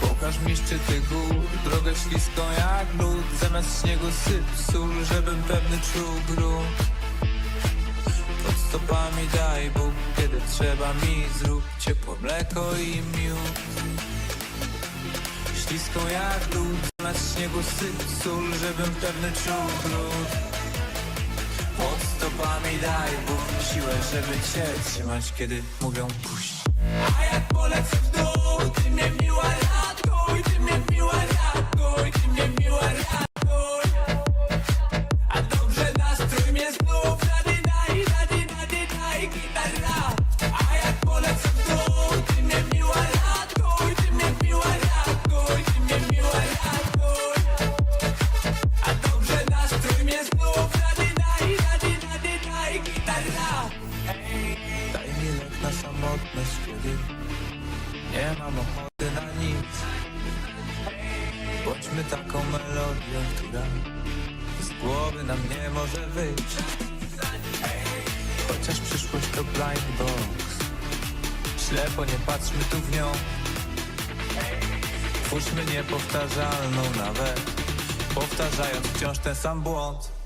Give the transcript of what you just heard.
Pokaż mi szczyty gór, drogę śliską jak lód. Zamiast śniegu syp sól, żebym pewny czuł grunt Pod stopami daj Bóg, kiedy trzeba mi zrób ciepłe mleko i miód. Śliską jak lód, zamiast śniegu syp sól, żebym pewny czuł grunt Pod stopami daj Bóg siłę, żeby cię trzymać, kiedy mówią puść. A jak polecę w dół, samotność, kiedy nie mam ochoty na nic. Bądźmy taką melodią, która z głowy nam nie może wyjść. Chociaż przyszłość to blind box. Ślepo nie patrzmy tu w nią. Twórzmy niepowtarzalną nawet Powtarzając wciąż ten sam błąd